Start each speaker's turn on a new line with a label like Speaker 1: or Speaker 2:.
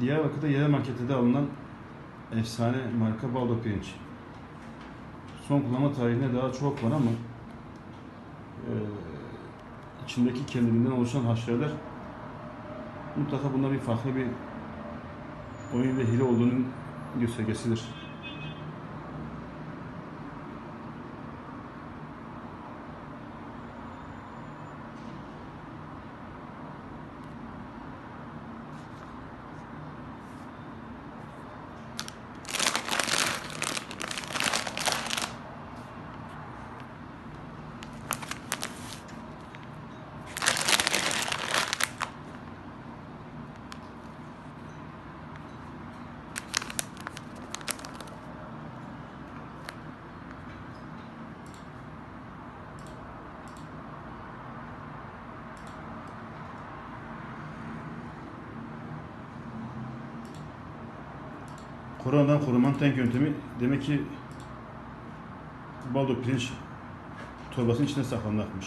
Speaker 1: Diyarbakır'da yerel markette alınan efsane marka baldo pirinç. Son kullanma tarihine daha çok var ama e, içindeki kendiliğinden oluşan haşereler mutlaka bunda bir farklı bir oyun ve hile olduğunun göstergesidir. Koronadan korumanın tek yöntemi demek ki baldo pirinç torbasının içine saklanmakmış.